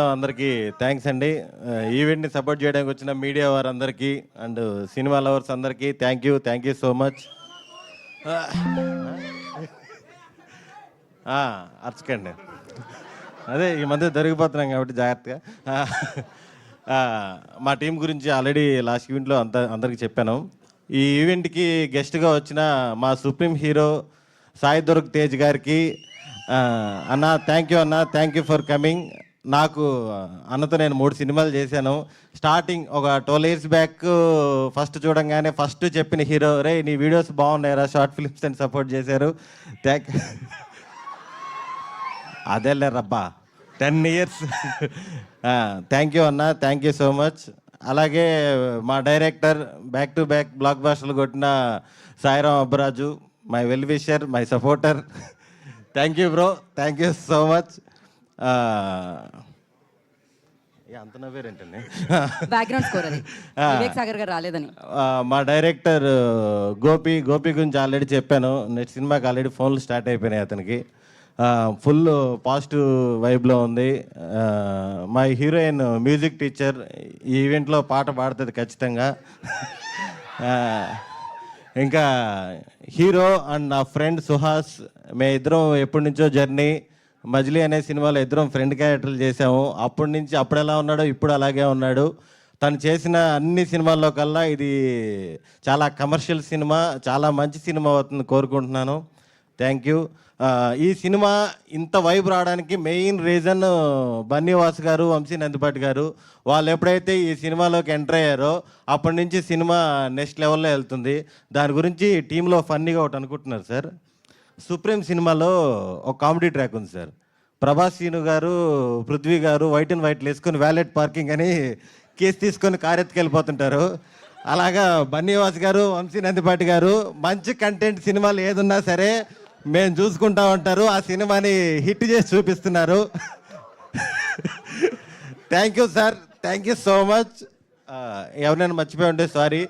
అందరికీ థ్యాంక్స్ అండి. ఈవెంట్ని సపోర్ట్ చేయడానికి వచ్చిన మీడియా వారందరికీ అండ్ సినిమా లవర్స్ అందరికీ thank you thank you so much అర్చకండి. అదే ఈ మధ్య దొరికిపోతున్నాం కాబట్టి జాగ్రత్తగా. మా టీం గురించి ఆల్రెడీ లాస్ట్ ఈవెంట్లో అంత అందరికీ చెప్పాను. ఈ ఈవెంట్కి గెస్ట్గా వచ్చిన మా సుప్రీం హీరో సాయి దుర్గ్ తేజ్ గారికి అన్న థ్యాంక్ యూ అన్న థ్యాంక్ యూ ఫర్ కమింగ్ నాకు అన్నతో నేను మూడు సినిమాలు చేశాను. స్టార్టింగ్ ఒక ట్వెల్వ్ ఇయర్స్ బ్యాక్ ఫస్ట్ చూడంగానే ఫస్ట్ చెప్పిన హీరో రే నీ వీడియోస్ బాగున్నాయరా షార్ట్ ఫిలిమ్స్ అని సపోర్ట్ చేశారు. థ్యాంక్ అదేలే రబ్బా. టెన్ ఇయర్స్ థ్యాంక్ యూ అన్న థ్యాంక్ యూ సో మచ్ అలాగే మా director back to back block బాస్టర్లు కొట్టిన Sairam Abbaraju my well wisher my supporter thank you bro thank you so much అంత నవ్వేరేంటండి? బ్యాక్గ్రౌండ్ స్కోర్ అది. వివేక్ సాగర్ గారు రాలేదని. మా డైరెక్టర్ గోపి గోపి గురించి ఆల్రెడీ చెప్పాను. నెక్స్ట్ సినిమాకి ఆల్రెడీ ఫోన్లు స్టార్ట్ అయిపోయినాయి అతనికి. ఫుల్ పాజిటివ్ వైబ్లో ఉంది. మా హీరోయిన్ మ్యూజిక్ టీచర్ ఈ ఈవెంట్లో పాట పాడుతుంది ఖచ్చితంగా. ఇంకా హీరో అండ్ నా ఫ్రెండ్ సుహాస్ మే ఇద్దరం ఎప్పటి నుంచో జర్నీ మజిలీ అనే సినిమాలో ఇద్దరం ఫ్రెండ్ క్యారెక్టర్లు చేసాము అప్పటి నుంచి అప్పుడు ఎలా ఉన్నాడో ఇప్పుడు అలాగే ఉన్నాడు. తను చేసిన అన్ని సినిమాల్లో కల్లా ఇది చాలా కమర్షియల్ సినిమా చాలా మంచి సినిమా అవుతుంది కోరుకుంటున్నాను. థ్యాంక్ యూ ఈ సినిమా ఇంత వైబ్ రావడానికి మెయిన్ రీజన్ బన్నీవాస్ గారు వంశీ నందిపాటి గారు వాళ్ళు ఎప్పుడైతే ఈ సినిమాలోకి ఎంటర్ అయ్యారో అప్పటి నుంచి సినిమా నెక్స్ట్ లెవెల్లో వెళ్తుంది. దాని గురించి టీంలో ఫన్నీగా ఒకటి అనుకుంటున్నారు సార్ సుప్రీం సినిమాలో ఒక కామెడీ ట్రాక్ ఉంది సార్. ప్రభాస్ సీను గారు పృథ్వీ గారు వైట్ అండ్ వైట్లు వేసుకొని వ్యాలెట్ పార్కింగ్ అని కేసు తీసుకొని కారు ఎత్తుకెళ్ళిపోతుంటారు అలాగా బన్నీవాస్ గారు వంశీ నందిపాటి గారు మంచి కంటెంట్ సినిమాలు ఏదున్నా సరే మేము చూసుకుంటా ఉంటారు. ఆ సినిమాని హిట్ చేసి చూపిస్తున్నారు. Thank you sir thank you so much ఎవరైనా మర్చిపోయి ఉంటే సారీ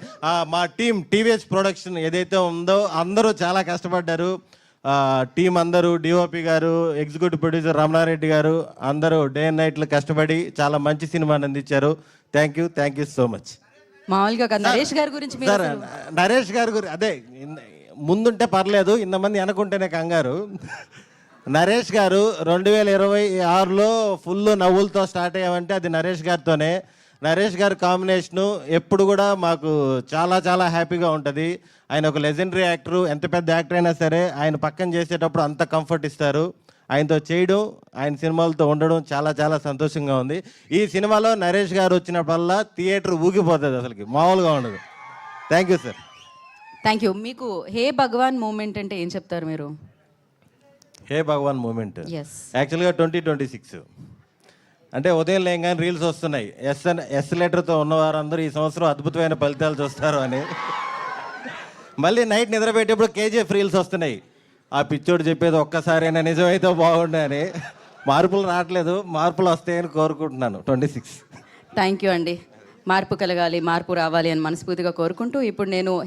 మా టీం టీవీఎస్ ప్రొడక్షన్ ఏదైతే ఉందో అందరూ చాలా కష్టపడ్డారు. టీం అందరూ డిఓపి గారు ఎగ్జిక్యూటివ్ ప్రొడ్యూసర్ రమణారెడ్డి గారు అందరూ డే అండ్ నైట్లు కష్టపడి చాలా మంచి సినిమాని అందించారు. Thank you thank you so much మామూలుగా నరేష్ గారి గురించి సార్ నరేష్ గారి గురి అదే ముందుంటే పర్లేదు ఇంతమంది అనుకుంటేనే కంగారు. నరేష్ గారు రెండు వేల ఇరవై ఆరులో ఫుల్ నవ్వులతో స్టార్ట్ అయ్యామంటే అది నరేష్ గారితోనే. నరేష్ గారి కాంబినేషను ఎప్పుడు కూడా మాకు చాలా చాలా హ్యాపీగా ఉంటుంది. ఆయన ఒక లెజెండరీ యాక్టరు ఎంత పెద్ద యాక్టర్ అయినా సరే ఆయన పక్కన చేసేటప్పుడు అంత కంఫర్ట్ ఇస్తారు. ఆయనతో చేయడం ఆయన సినిమాలతో ఉండడం చాలా చాలా సంతోషంగా ఉంది. ఈ సినిమాలో నరేష్ గారు వచ్చినప్పుడల్లా థియేటర్ ఊగిపోతుంది అసలుకి మామూలుగా ఉండదు. Thank you sir. Thank you. మీకు హే భగవాన్ మూమెంట్ అంటే ఏం చెప్తారు మీరు? Hey Bhagwan moment. యాక్చువల్గా ట్వంటీ ట్వంటీ సిక్స్. అంటే ఉదయం లేగానే రీల్స్ వస్తున్నాయి. ఎస్ ఎస్ లెటర్తో ఉన్న వారందరూ ఈ సంవత్సరం అద్భుతమైన ఫలితాలు చూస్తారు అని. మళ్ళీ నైట్ నిద్రపెట్టేప్పుడు కేజీఎఫ్ రీల్స్ వస్తున్నాయి. ఆ పిచ్చోడు చెప్పేది ఒక్కసారైనా నిజమైతే బాగుండే అని. మార్పులు రావట్లేదు. మార్పులు వస్తాయని కోరుకుంటున్నాను. Twenty six. థ్యాంక్ యూ అండి. మార్పు కలగాలి మార్పు రావాలి అని మనస్ఫూర్తిగా కోరుకుంటూ ఇప్పుడు నేను